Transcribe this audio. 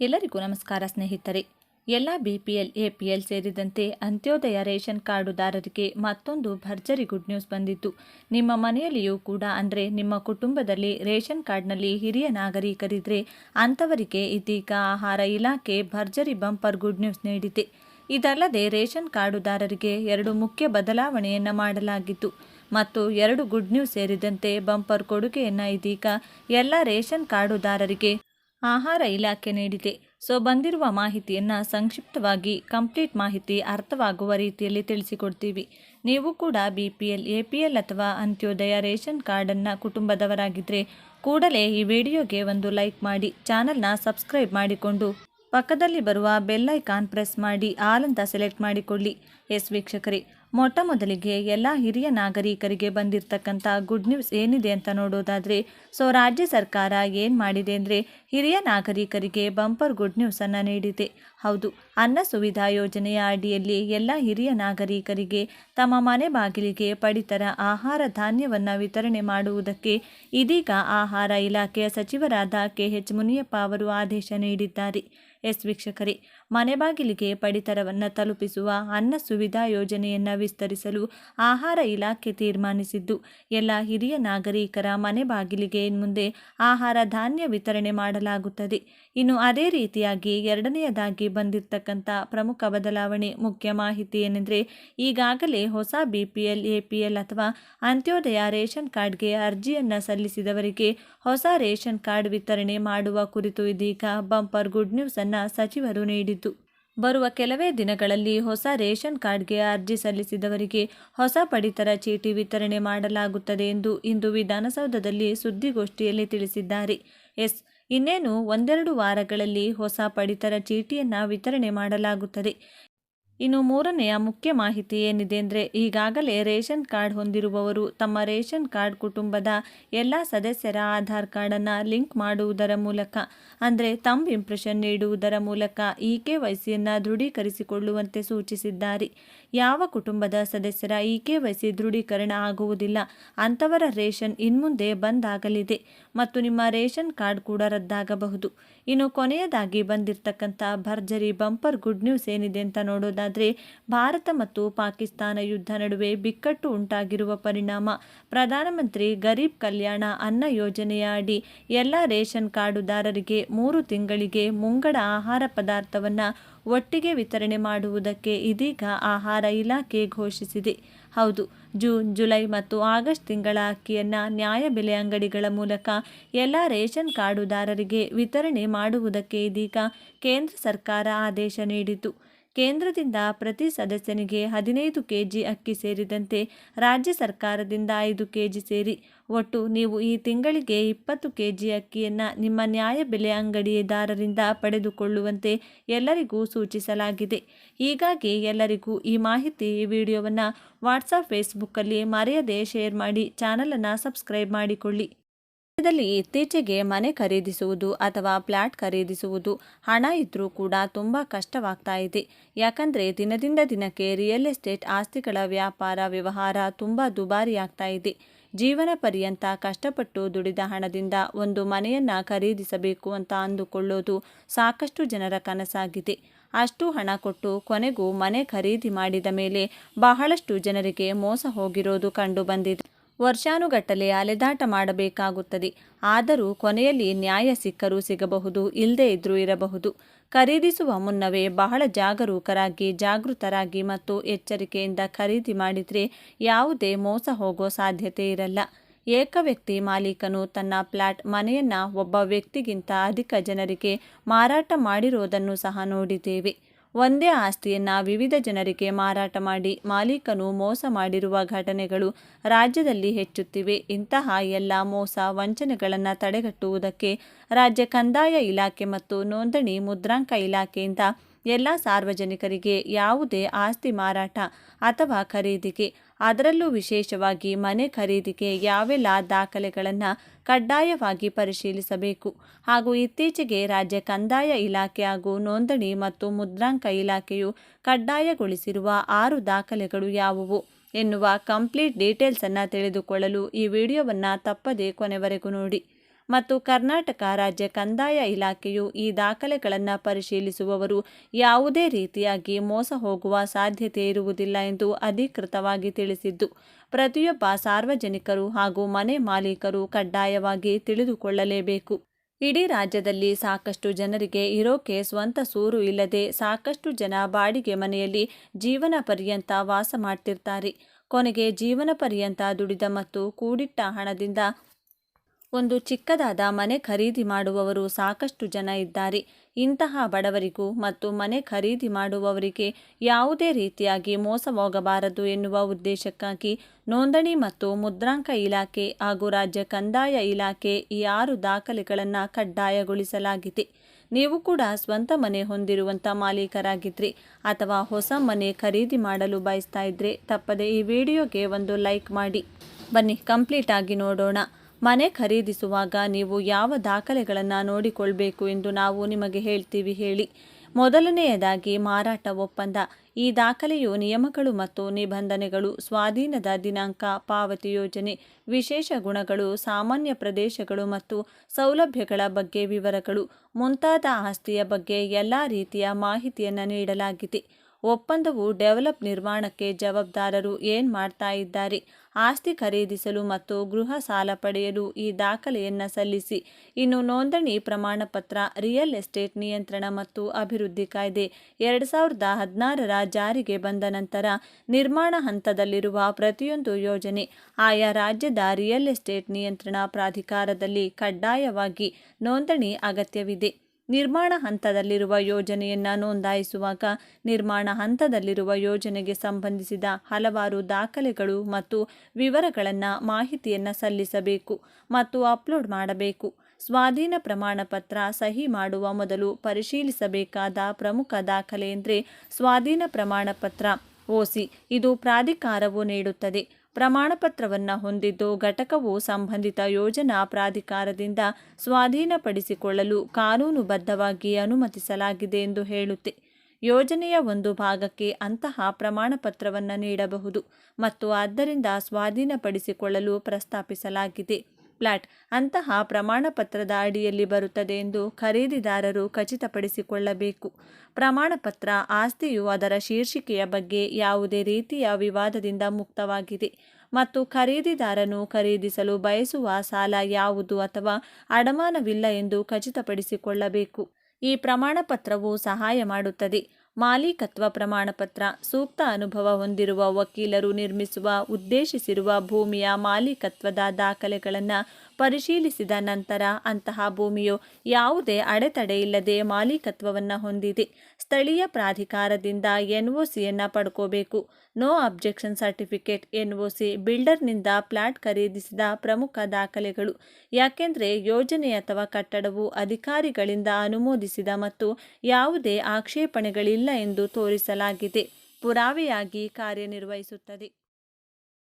ಎಲ್ಲರಿಗೂ ನಮಸ್ಕಾರ ಸ್ನೇಹಿತರೆ. ಎಲ್ಲ B P L A P L ಸೇರಿದಂತೆ ಅಂತ್ಯೋದಯ ರೇಷನ್ ಕಾರ್ಡುದಾರರಿಗೆ ಮತ್ತೊಂದು ಭರ್ಜರಿ ಗುಡ್ ನ್ಯೂಸ್ ಬಂದಿತ್ತು ನಿಮ್ಮ ಮನೆಯಲ್ಲಿಯೂ ಕೂಡ ಅಂದರೆ ನಿಮ್ಮ ಕುಟುಂಬದಲ್ಲಿ ರೇಷನ್ ಕಾರ್ಡ್ನಲ್ಲಿ ಹಿರಿಯ ನಾಗರಿಕರಿದ್ದರೆ ಅಂಥವರಿಗೆ ಇದೀಗ ಆಹಾರ ಇಲಾಖೆ ಭರ್ಜರಿ ಬಂಪರ್ ಗುಡ್ ನ್ಯೂಸ್ ನೀಡಿದೆ. ಇದಲ್ಲದೆ ರೇಷನ್ ಕಾರ್ಡುದಾರರಿಗೆ ಎರಡು ಮುಖ್ಯ ಬದಲಾವಣೆಯನ್ನು ಮಾಡಲಾಗಿತ್ತು ಮತ್ತು ಎರಡು ಗುಡ್ ನ್ಯೂಸ್ ಸೇರಿದಂತೆ ಬಂಪರ್ ಕೊಡುಗೆಯನ್ನು ಇದೀಗ ಎಲ್ಲ ರೇಷನ್ ಕಾರ್ಡುದಾರರಿಗೆ ಆಹಾರ ಇಲಾಖೆ ನೀಡಿದೆ. ಸೊ, ಬಂದಿರುವ ಮಾಹಿತಿಯನ್ನು ಸಂಕ್ಷಿಪ್ತವಾಗಿ ಕಂಪ್ಲೀಟ್ ಮಾಹಿತಿ ಅರ್ಥವಾಗುವ ರೀತಿಯಲ್ಲಿ ತಿಳಿಸಿಕೊಡ್ತೀವಿ. ನೀವು ಕೂಡ B P L A P L ಅಥವಾ ಅಂತ್ಯೋದಯ ರೇಷನ್ ಕಾರ್ಡನ್ನು ಕುಟುಂಬದವರಾಗಿದ್ದರೆ ಕೂಡಲೇ ಈ ವಿಡಿಯೋಗೆ ಒಂದು ಲೈಕ್ ಮಾಡಿ, ಚಾನಲ್ನ ಸಬ್ಸ್ಕ್ರೈಬ್ ಮಾಡಿಕೊಂಡು ಪಕ್ಕದಲ್ಲಿ ಬರುವ ಬೆಲ್ಲೈಕಾನ್ ಪ್ರೆಸ್ ಮಾಡಿ, ಆಲ್ ಅಂತ ಸೆಲೆಕ್ಟ್ ಮಾಡಿಕೊಳ್ಳಿ. ಎಸ್ ವೀಕ್ಷಕರೇ ಮೊಟ್ಟ ಮೊದಲಿಗೆ ಎಲ್ಲ ಹಿರಿಯ ನಾಗರಿಕರಿಗೆ ಬಂದಿರತಕ್ಕಂಥ ಗುಡ್ ನ್ಯೂಸ್ ಏನಿದೆ ಅಂತ ನೋಡೋದಾದರೆ ಸೊ ರಾಜ್ಯ ಸರ್ಕಾರ ಏನು ಮಾಡಿದೆ ಅಂದರೆ ಹಿರಿಯ ನಾಗರಿಕರಿಗೆ ಬಂಪರ್ ಗುಡ್ ನ್ಯೂಸನ್ನು ನೀಡಿದೆ. ಹೌದು, ಅನ್ನ ಸುವಿಧಾ ಯೋಜನೆಯ ಅಡಿಯಲ್ಲಿ ಎಲ್ಲ ಹಿರಿಯ ನಾಗರಿಕರಿಗೆ ತಮ್ಮ ಮನೆ ಬಾಗಿಲಿಗೆ ಪಡಿತರ ಆಹಾರ ಧಾನ್ಯವನ್ನು ವಿತರಣೆ ಮಾಡುವುದಕ್ಕೆ ಇದೀಗ ಆಹಾರ ಇಲಾಖೆಯ ಸಚಿವರಾದ ಕೆ ಎಚ್ ಮುನಿಯಪ್ಪ ಅವರು ಆದೇಶ ನೀಡಿದ್ದಾರೆ. ಎಸ್ ವೀಕ್ಷಕರೇ ಮನೆ ಬಾಗಿಲಿಗೆ ಪಡಿತರವನ್ನು ತಲುಪಿಸುವ ಅನ್ನ ಸುವಿಧಾ ಯೋಜನೆಯನ್ನು ವಿಸ್ತರಿಸಲು ಆಹಾರ ಇಲಾಖೆ ತೀರ್ಮಾನಿಸಿದ್ದು. ಎಲ್ಲ ಹಿರಿಯ ನಾಗರಿಕರ ಮನೆ ಬಾಗಿಲಿಗೆ ಮುಂದೆ ಆಹಾರ ಧಾನ್ಯ ವಿತರಣೆ ಮಾಡಲಾಗುತ್ತದೆ. ಇನ್ನು ಅದೇ ರೀತಿಯಾಗಿ ಎರಡನೆಯದಾಗಿ ಬಂದಿರತಕ್ಕಂಥ ಪ್ರಮುಖ ಬದಲಾವಣೆ ಮುಖ್ಯ ಮಾಹಿತಿ ಏನೆಂದರೆ, ಈಗಾಗಲೇ ಹೊಸ B P L A P L ಅಥವಾ ಅಂತ್ಯೋದಯ ರೇಷನ್ ಕಾರ್ಡ್ಗೆ ಅರ್ಜಿಯನ್ನು ಸಲ್ಲಿಸಿದವರಿಗೆ ಹೊಸ ರೇಷನ್ ಕಾರ್ಡ್ ವಿತರಣೆ ಮಾಡುವ ಕುರಿತು ಇದೀಗ ಬಂಪರ್ ಗುಡ್ ನ್ಯೂಸ್ ಅನ್ನು ಸಚಿವರು ನೀಡಿದ್ದು ಬರುವ ಕೆಲವೇ ದಿನಗಳಲ್ಲಿ ಹೊಸ ರೇಷನ್ ಕಾರ್ಡ್ಗೆ ಅರ್ಜಿ ಸಲ್ಲಿಸಿದವರಿಗೆ ಹೊಸ ಪಡಿತರ ಚೀಟಿ ವಿತರಣೆ ಮಾಡಲಾಗುತ್ತದೆ ಎಂದು ಇಂದು ವಿಧಾನಸೌಧದಲ್ಲಿ ಸುದ್ದಿಗೋಷ್ಠಿಯಲ್ಲಿ ತಿಳಿಸಿದ್ದಾರೆ. ಎಸ್, ಇನ್ನೇನು ಒಂದೆರಡು ವಾರಗಳಲ್ಲಿ ಹೊಸ ಪಡಿತರ ಚೀಟಿಯನ್ನು ವಿತರಣೆ ಮಾಡಲಾಗುತ್ತದೆ. ಇನ್ನು ಮೂರನೆಯ ಮುಖ್ಯ ಮಾಹಿತಿ ಏನಿದೆ ಅಂದರೆ, ಈಗಾಗಲೇ ರೇಷನ್ ಕಾರ್ಡ್ ಹೊಂದಿರುವವರು ತಮ್ಮ ರೇಷನ್ ಕಾರ್ಡ್ ಕುಟುಂಬದ ಎಲ್ಲ ಸದಸ್ಯರ ಆಧಾರ್ ಕಾರ್ಡನ್ನು ಲಿಂಕ್ ಮಾಡುವುದರ ಮೂಲಕ, ಅಂದರೆ ತಮ್ಮ ಇಂಪ್ರೆಷನ್ ನೀಡುವುದರ ಮೂಲಕ ಇ ಕೆ ವೈ ಸಿಯನ್ನು ದೃಢೀಕರಿಸಿಕೊಳ್ಳುವಂತೆ ಸೂಚಿಸಿದ್ದಾರೆ. ಯಾವ ಕುಟುಂಬದ ಸದಸ್ಯರ ಇ ಕೆ ವೈ ಸಿ ದೃಢೀಕರಣ ಆಗುವುದಿಲ್ಲ, ಅಂಥವರ ರೇಷನ್ ಇನ್ಮುಂದೆ ಬಂದ್ ಆಗಲಿದೆ ಮತ್ತು ನಿಮ್ಮ ರೇಷನ್ ಕಾರ್ಡ್ ಕೂಡ ರದ್ದಾಗಬಹುದು. ಇನ್ನು ಕೊನೆಯದಾಗಿ ಬಂದಿರತಕ್ಕಂಥ ಭರ್ಜರಿ ಬಂಪರ್ ಗುಡ್ ನ್ಯೂಸ್ ಏನಿದೆ ಅಂತ ನೋಡೋದಾದರೆ ಭಾರತ ಮತ್ತು ಪಾಕಿಸ್ತಾನ ಯುದ್ಧ ನಡುವೆ ಬಿಕ್ಕಟ್ಟು ಉಂಟಾಗಿರುವ ಪರಿಣಾಮ. ಪ್ರಧಾನಮಂತ್ರಿ ಗರೀಬ್ ಕಲ್ಯಾಣ ಅನ್ನ ಯೋಜನೆಯ ಅಡಿ ಎಲ್ಲ ರೇಷನ್ ಕಾರ್ಡುದಾರರಿಗೆ ಮೂರು ತಿಂಗಳಿಗೆ ಮುಂಗಡ ಆಹಾರ ಪದಾರ್ಥವನ್ನು ಒಟ್ಟಿಗೆ ವಿತರಣೆ ಮಾಡುವುದಕ್ಕೆ ಇದೀಗ ಆಹಾರ ಇಲಾಖೆ ಘೋಷಿಸಿದೆ. ಹೌದು, ಜೂನ್, ಜುಲೈ ಮತ್ತು ಆಗಸ್ಟ್ ತಿಂಗಳ ಅಕ್ಕಿಯನ್ನು ನ್ಯಾಯಬೆಲೆ ಅಂಗಡಿಗಳ ಮೂಲಕ ಎಲ್ಲ ರೇಷನ್ ಕಾರ್ಡುದಾರರಿಗೆ ವಿತರಣೆ ಮಾಡುವುದಕ್ಕೆ ಇದೀಗ ಕೇಂದ್ರ ಸರ್ಕಾರ ಆದೇಶ ನೀಡಿತು ಕೇಂದ್ರದಿಂದ ಪ್ರತಿ ಸದಸ್ಯನಿಗೆ ಹದಿನೈದು ಕೆಜಿ ಅಕ್ಕಿ ಸೇರಿದಂತೆ ರಾಜ್ಯ ಸರ್ಕಾರದಿಂದ ಐದು ಕೆಜಿ ಸೇರಿ. ಒಟ್ಟು ನೀವು ಈ ತಿಂಗಳಿಗೆ ಇಪ್ಪತ್ತು ಕೆಜಿ ಅಕ್ಕಿಯನ್ನು ನಿಮ್ಮ ನ್ಯಾಯ ಬೆಲೆ ಅಂಗಡಿದಾರರಿಂದ ಪಡೆದುಕೊಳ್ಳುವಂತೆ ಎಲ್ಲರಿಗೂ ಸೂಚಿಸಲಾಗಿದೆ. ಹೀಗಾಗಿ ಎಲ್ಲರಿಗೂ ಈ ಮಾಹಿತಿ ಈ ವಿಡಿಯೋವನ್ನು ವಾಟ್ಸಪ್ ಫೇಸ್ಬುಕ್ಕಲ್ಲಿ ಮರೆಯದೆ ಶೇರ್ ಮಾಡಿ ಚಾನಲನ್ನು ಸಬ್ಸ್ಕ್ರೈಬ್ ಮಾಡಿಕೊಳ್ಳಿ. ರಾಜ್ಯದಲ್ಲಿ ಇತ್ತೀಚೆಗೆ ಮನೆ ಖರೀದಿಸುವುದು ಅಥವಾ ಫ್ಲ್ಯಾಟ್ ಖರೀದಿಸುವುದು ಹಣ ಇದ್ರೂ ಕೂಡ ತುಂಬ ಕಷ್ಟವಾಗ್ತಾ ಇದೆ. ಯಾಕಂದರೆ ದಿನದಿಂದ ದಿನಕ್ಕೆ ರಿಯಲ್ ಎಸ್ಟೇಟ್ ಆಸ್ತಿಗಳ ವ್ಯಾಪಾರ, ವ್ಯವಹಾರ ತುಂಬ ದುಬಾರಿಯಾಗ್ತಾ ಇದೆ. ಜೀವನ ಪರ್ಯಂತ ಕಷ್ಟಪಟ್ಟು ದುಡಿದ ಹಣದಿಂದ ಒಂದು ಮನೆಯನ್ನು ಖರೀದಿಸಬೇಕು ಅಂತ ಅಂದುಕೊಳ್ಳೋದು ಸಾಕಷ್ಟು ಜನರ ಕನಸಾಗಿದೆ. ಅಷ್ಟು ಹಣ ಕೊಟ್ಟು ಕೊನೆಗೂ ಮನೆ ಖರೀದಿ ಮಾಡಿದ ಮೇಲೆ ಬಹಳಷ್ಟು ಜನರಿಗೆ ಮೋಸ ಹೋಗಿರೋದು ಕಂಡು ಬಂದಿದೆ. ವರ್ಷಾನುಗಟ್ಟಲೆ ಅಲೆದಾಟ ಮಾಡಬೇಕಾಗುತ್ತದೆ. ಆದರೂ ಕೊನೆಯಲ್ಲಿ ನ್ಯಾಯ ಸಿಕ್ಕರೂ ಸಿಗಬಹುದು ಇಲ್ಲದೇ ಇದ್ರೂ ಇರಬಹುದು. ಖರೀದಿಸುವ ಮುನ್ನವೇ ಬಹಳ ಜಾಗರೂಕರಾಗಿ, ಜಾಗೃತರಾಗಿ ಮತ್ತು ಎಚ್ಚರಿಕೆಯಿಂದ ಖರೀದಿ ಮಾಡಿದರೆ ಯಾವುದೇ ಮೋಸ ಹೋಗೋ ಸಾಧ್ಯತೆ ಇರಲ್ಲ. ಏಕ ವ್ಯಕ್ತಿ ಮಾಲೀಕನು ತನ್ನ ಫ್ಲ್ಯಾಟ್ ಮನೆಯನ್ನು ಒಬ್ಬ ವ್ಯಕ್ತಿಗಿಂತ ಅಧಿಕ ಜನರಿಗೆ ಮಾರಾಟ ಮಾಡಿರುವುದನ್ನು ಸಹ ನೋಡಿದ್ದೇವೆ. ಒಂದೇ ಆಸ್ತಿಯನ್ನು ವಿವಿಧ ಜನರಿಗೆ ಮಾರಾಟ ಮಾಡಿ ಮಾಲೀಕನು ಮೋಸ ಮಾಡಿರುವ ಘಟನೆಗಳು ರಾಜ್ಯದಲ್ಲಿ ಹೆಚ್ಚುತ್ತಿವೆ. ಇಂತಹ ಎಲ್ಲ ಮೋಸ ವಂಚನೆಗಳನ್ನು ತಡೆಗಟ್ಟುವುದಕ್ಕೆ ರಾಜ್ಯ ಕಂದಾಯ ಇಲಾಖೆ ಮತ್ತು ನೋಂದಣಿ ಮುದ್ರಾಂಕ ಇಲಾಖೆಯಿಂದ ಎಲ್ಲ ಸಾರ್ವಜನಿಕರಿಗೆ ಯಾವುದೇ ಆಸ್ತಿ ಮಾರಾಟ ಅಥವಾ ಖರೀದಿಗೆ, ಅದರಲ್ಲೂ ವಿಶೇಷವಾಗಿ ಮನೆ ಖರೀದಿಗೆ ಯಾವೆಲ್ಲ ದಾಖಲೆಗಳನ್ನು ಕಡ್ಡಾಯವಾಗಿ ಪರಿಶೀಲಿಸಬೇಕು ಹಾಗೂ ಇತ್ತೀಚೆಗೆ ರಾಜ್ಯ ಕಂದಾಯ ಇಲಾಖೆ ಹಾಗೂ ನೋಂದಣಿ ಮತ್ತು ಮುದ್ರಾಂಕ ಇಲಾಖೆಯು ಕಡ್ಡಾಯಗೊಳಿಸಿರುವ ಆರು ದಾಖಲೆಗಳು ಯಾವುವು ಎನ್ನುವ ಕಂಪ್ಲೀಟ್ ಡೀಟೇಲ್ಸನ್ನು ತಿಳಿದುಕೊಳ್ಳಲು ಈ ವಿಡಿಯೋವನ್ನು ತಪ್ಪದೇ ಕೊನೆವರೆಗೂ ನೋಡಿ. ಮತ್ತು ಕರ್ನಾಟಕ ರಾಜ್ಯ ಕಂದಾಯ ಇಲಾಖೆಯು ಈ ದಾಖಲೆಗಳನ್ನು ಪರಿಶೀಲಿಸುವವರು ಯಾವುದೇ ರೀತಿಯಾಗಿ ಮೋಸ ಹೋಗುವ ಸಾಧ್ಯತೆ ಇರುವುದಿಲ್ಲ ಎಂದು ಅಧಿಕೃತವಾಗಿ ತಿಳಿಸಿದ್ದು, ಪ್ರತಿಯೊಬ್ಬ ಸಾರ್ವಜನಿಕರು ಹಾಗೂ ಮನೆ ಮಾಲೀಕರು ಕಡ್ಡಾಯವಾಗಿ ತಿಳಿದುಕೊಳ್ಳಲೇಬೇಕು. ಇಡೀ ರಾಜ್ಯದಲ್ಲಿ ಸಾಕಷ್ಟು ಜನರಿಗೆ ಇರೋಕೆ ಸ್ವಂತ ಸೂರು ಇಲ್ಲದೆ ಸಾಕಷ್ಟು ಜನ ಬಾಡಿಗೆ ಮನೆಯಲ್ಲಿ ಜೀವನ ಪರ್ಯಂತ ವಾಸ ಮಾಡ್ತಿರ್ತಾರೆ. ಕೊನೆಗೆ ಜೀವನ ಪರ್ಯಂತ ದುಡಿದ ಮತ್ತು ಕೂಡಿಟ್ಟ ಹಣದಿಂದ ಒಂದು ಚಿಕ್ಕದಾದ ಮನೆ ಖರೀದಿ ಮಾಡುವವರು ಸಾಕಷ್ಟು ಜನ ಇದ್ದಾರೆ. ಇಂತಹ ಬಡವರಿಗೂ ಮತ್ತು ಮನೆ ಖರೀದಿ ಮಾಡುವವರಿಗೆ ಯಾವುದೇ ರೀತಿಯಾಗಿ ಮೋಸ ಹೋಗಬಾರದು ಎನ್ನುವ ಉದ್ದೇಶಕ್ಕಾಗಿ ನೋಂದಣಿ ಮತ್ತು ಮುದ್ರಾಂಕ ಇಲಾಖೆ ಹಾಗೂ ರಾಜ್ಯ ಕಂದಾಯ ಇಲಾಖೆ ಈ ಆರು ದಾಖಲೆಗಳನ್ನು ಕಡ್ಡಾಯಗೊಳಿಸಲಾಗಿದೆ. ನೀವು ಕೂಡ ಸ್ವಂತ ಮನೆ ಹೊಂದಿರುವಂಥ ಮಾಲೀಕರಾಗಿದ್ರಿ ಅಥವಾ ಹೊಸ ಮನೆ ಖರೀದಿ ಮಾಡಲು ಬಯಸ್ತಾ ಇದ್ರೆ ತಪ್ಪದೆ ಈ ವಿಡಿಯೋಗೆ ಒಂದು ಲೈಕ್ ಮಾಡಿ. ಬನ್ನಿ, ಕಂಪ್ಲೀಟ್ ಆಗಿ ನೋಡೋಣ. ಮನೆ ಖರೀದಿಸುವಾಗ ನೀವು ಯಾವ ದಾಖಲೆಗಳನ್ನು ನೋಡಿಕೊಳ್ಬೇಕು ಎಂದು ನಾವು ನಿಮಗೆ ಹೇಳ್ತೀವಿ ಹೇಳಿ. ಮೊದಲನೆಯದಾಗಿ ಮಾರಾಟ ಒಪ್ಪಂದ. ಈ ದಾಖಲೆಯು ನಿಯಮಗಳು ಮತ್ತು ನಿಬಂಧನೆಗಳು, ಸ್ವಾಧೀನದ ದಿನಾಂಕ, ಪಾವತಿ ಯೋಜನೆ, ವಿಶೇಷ ಗುಣಗಳು, ಸಾಮಾನ್ಯ ಪ್ರದೇಶಗಳು ಮತ್ತು ಸೌಲಭ್ಯಗಳ ಬಗ್ಗೆ ವಿವರಗಳು, ಮುಂತಾದ ಆಸ್ತಿಯ ಬಗ್ಗೆ ಎಲ್ಲ ರೀತಿಯ ಮಾಹಿತಿಯನ್ನು ನೀಡಲಾಗಿದೆ. ಒಪ್ಪಂದವು ಡೆವಲಪ್ ನಿರ್ಮಾಣಕ್ಕೆ ಜವಾಬ್ದಾರರು ಏನು ಮಾಡ್ತಾ ಇದ್ದಾರೆ? ಆಸ್ತಿ ಖರೀದಿಸಲು ಮತ್ತು ಗೃಹ ಸಾಲ ಪಡೆಯಲು ಈ ದಾಖಲೆಯನ್ನು ಸಲ್ಲಿಸಿ. ಇನ್ನು ನೋಂದಣಿ ಪ್ರಮಾಣಪತ್ರ, ರಿಯಲ್ ಎಸ್ಟೇಟ್ ನಿಯಂತ್ರಣ ಮತ್ತು ಅಭಿವೃದ್ಧಿ ಕಾಯ್ದೆ ಎರಡು ಸಾವಿರದ ಹದಿನಾರರ ಜಾರಿಗೆ ಬಂದ ನಂತರ ನಿರ್ಮಾಣ ಹಂತದಲ್ಲಿರುವ ಪ್ರತಿಯೊಂದು ಯೋಜನೆ ಆಯಾ ರಾಜ್ಯದ ರಿಯಲ್ ಎಸ್ಟೇಟ್ ನಿಯಂತ್ರಣ ಪ್ರಾಧಿಕಾರದಲ್ಲಿ ಕಡ್ಡಾಯವಾಗಿ ನೋಂದಣಿ ಅಗತ್ಯವಿದೆ. ನಿರ್ಮಾಣ ಹಂತದಲ್ಲಿರುವ ಯೋಜನೆಯನ್ನು ನೋಂದಾಯಿಸುವಾಗ ನಿರ್ಮಾಣ ಹಂತದಲ್ಲಿರುವ ಯೋಜನೆಗೆ ಸಂಬಂಧಿಸಿದ ಹಲವಾರು ದಾಖಲೆಗಳು ಮತ್ತು ವಿವರಗಳನ್ನು ಮಾಹಿತಿಯನ್ನು ಸಲ್ಲಿಸಬೇಕು ಮತ್ತು ಅಪ್ಲೋಡ್ ಮಾಡಬೇಕು. ಸ್ವಾಧೀನ ಪ್ರಮಾಣಪತ್ರ ಸಹಿ ಮಾಡುವ ಮೊದಲು ಪರಿಶೀಲಿಸಬೇಕಾದ ಪ್ರಮುಖ ದಾಖಲೆ ಎಂದರೆ ಸ್ವಾಧೀನ ಪ್ರಮಾಣಪತ್ರ ಓಸಿ. ಇದು ಪ್ರಾಧಿಕಾರವು ನೀಡುತ್ತದೆ. ಪ್ರಮಾಣಪತ್ರವನ್ನು ಹೊಂದಿದ್ದು ಘಟಕವು ಸಂಬಂಧಿತ ಯೋಜನಾ ಪ್ರಾಧಿಕಾರದಿಂದ ಸ್ವಾಧೀನಪಡಿಸಿಕೊಳ್ಳಲು ಕಾನೂನುಬದ್ಧವಾಗಿ ಅನುಮತಿಸಲಾಗಿದೆ ಎಂದು ಹೇಳುತ್ತೆ. ಯೋಜನೆಯ ಒಂದು ಭಾಗಕ್ಕೆ ಅಂತಹ ಪ್ರಮಾಣಪತ್ರವನ್ನು ನೀಡಬಹುದು ಮತ್ತು ಆದ್ದರಿಂದ ಸ್ವಾಧೀನಪಡಿಸಿಕೊಳ್ಳಲು ಪ್ರಸ್ತಾಪಿಸಲಾಗಿದೆ. ಫ್ಲಾಟ್ ಅಂತಹ ಪ್ರಮಾಣಪತ್ರದ ಅಡಿಯಲ್ಲಿ ಬರುತ್ತದೆ ಎಂದು ಖರೀದಿದಾರರು ಖಚಿತಪಡಿಸಿಕೊಳ್ಳಬೇಕು. ಪ್ರಮಾಣಪತ್ರ, ಆಸ್ತಿಯು ಅದರ ಶೀರ್ಷಿಕೆಯ ಬಗ್ಗೆ ಯಾವುದೇ ರೀತಿಯ ವಿವಾದದಿಂದ ಮುಕ್ತವಾಗಿದೆ ಮತ್ತು ಖರೀದಿದಾರನು ಖರೀದಿಸಲು ಬಯಸುವ ಸಾಲ ಯಾವುದು ಅಥವಾ ಅಡಮಾನವಿಲ್ಲ ಎಂದು ಖಚಿತಪಡಿಸಿಕೊಳ್ಳಬೇಕು. ಈ ಪ್ರಮಾಣಪತ್ರವು ಸಹಾಯ ಮಾಡುತ್ತದೆ. ಮಾಲೀಕತ್ವ ಪ್ರಮಾಣಪತ್ರ ಸೂಕ್ತ ಅನುಭವ ಹೊಂದಿರುವ ವಕೀಲರು ನಿರ್ಮಿಸುವ ಉದ್ದೇಶಿಸಿರುವ ಭೂಮಿಯ ಮಾಲೀಕತ್ವದ ದಾಖಲೆಗಳನ್ನು ಪರಿಶೀಲಿಸಿದ ನಂತರ ಅಂತಹ ಭೂಮಿಯು ಯಾವುದೇ ಅಡೆತಡೆ ಇಲ್ಲದೆ ಮಾಲೀಕತ್ವವನ್ನು ಹೊಂದಿದೆ. ಸ್ಥಳೀಯ ಪ್ರಾಧಿಕಾರದಿಂದ ಎನ್ ಒ ಸಿಯನ್ನು ಪಡ್ಕೋಬೇಕು. No objection certificate, N O C ಬಿಲ್ಡರ್ನಿಂದ flat ಖರೀದಿಸಿದ ಪ್ರಮುಖ ದಾಖಲೆಗಳು. ಯಾಕೆಂದರೆ ಯೋಜನೆ ಅಥವಾ ಕಟ್ಟಡವು ಅಧಿಕಾರಿಗಳಿಂದ ಅನುಮೋದಿಸಿದ ಮತ್ತು ಯಾವುದೇ ಆಕ್ಷೇಪಣೆಗಳಿಲ್ಲ ಎಂದು ತೋರಿಸಲಾಗಿದೆ. ಪುರಾವೆಯಾಗಿ ಕಾರ್ಯನಿರ್ವಹಿಸುತ್ತದೆ.